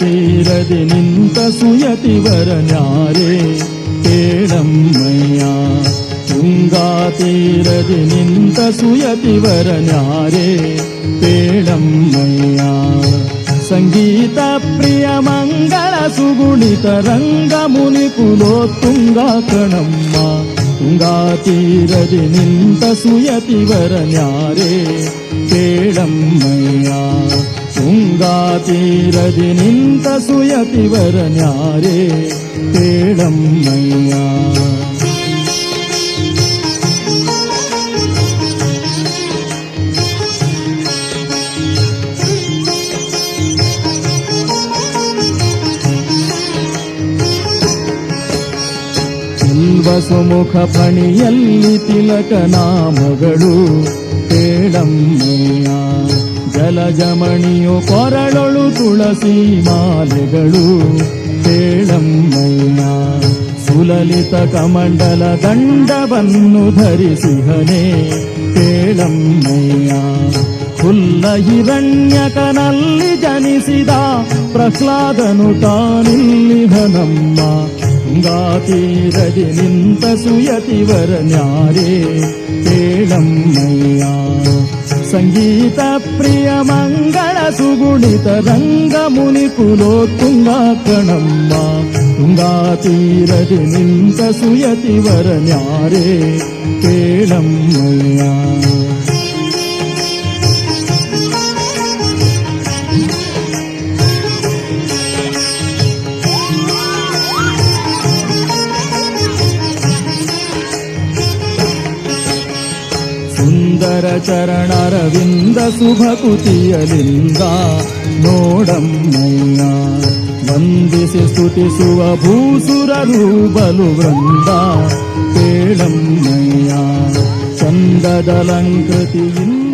തീരതി നിന്ത സുയതി വരഞ്ഞാരേ തേടമ്മയ്യ തുങ്കാ തീരതി നിന്ത സുയതി വരഞ്ഞാരേ തേടമ്മയ്യ సంగీత ప్రియ మంగళ సుగుణిత రంగముని కులోతుంగా కణమ్మ తుంగా తీరది నింత సుయతి వరన్యారే కేళమ్మయ్యా ಕೇಳಮ್ಮಯ್ಯ ತುಂಗಾ ತೀರದಿ ನಿಂತ ಸುಯತಿವರ ನ್ಯಾರೆ ಕೇಳಮ್ಮಯ್ಯ ಸುಮುಖ ಫಣಿಯಲ್ಲಿ ತಿಲಕನ ಮಗಳು ಕೇಳಮ್ಮಯ್ಯ ಜಲಜಮಣಿಯು ಕೊರಳೊಳು ತುಳಸಿ ಮಾಲೆಗಳು. ಕೇಳಮ್ಮಯ್ಯ ಸುಲಲಿತ ಕಮಂಡಲ ದಂಡವನ್ನು ಧರಿಸಿಹನೆ. ಕೇಳಮ್ಮಯ್ಯ ಹುಲ್ಲ ಹಿರಣ್ಯಕನಲ್ಲಿ ಜನಿಸಿದ ಪ್ರಹ್ಲಾದನು ತಾನಿಲ್ಲಿಹನಮ್ಮ ಗಾತೀರದಿ ನಿಂತ ಸುಯತಿವರ ನ್ಯಾರೇ. ಕೇಳಮ್ಮಯ್ಯ ಸಂಗೀತ ಪ್ರಿಯ ಮಂಗಳ ಸುಗುಣಿತ ರಂಗ ಮುನಿ ಕುಲೋತ್ತುಂಗ ಕಣಮ್ಮ ತುಂಗಾತೀರದಿ ನಿಂತ ಸುಯತಿವರ ನ್ಯಾರೇ ಕೇಳಮ್ಮಯ್ಯ ಸುಂದರ ಚರಣರವಿಂದ ಶುಭಕುತಿಯಲಿಂದ ನೋಡಮ್ಮಯ್ಯ ವಂದಿಸಿ ಸ್ತುತಿಸುವ ಭೂಸುರರು ಬಲು ವೃಂದ ಕೇಳಮ್ಮಯ್ಯ ಚಂದದಲಂಕೃತಿಯಿಂದ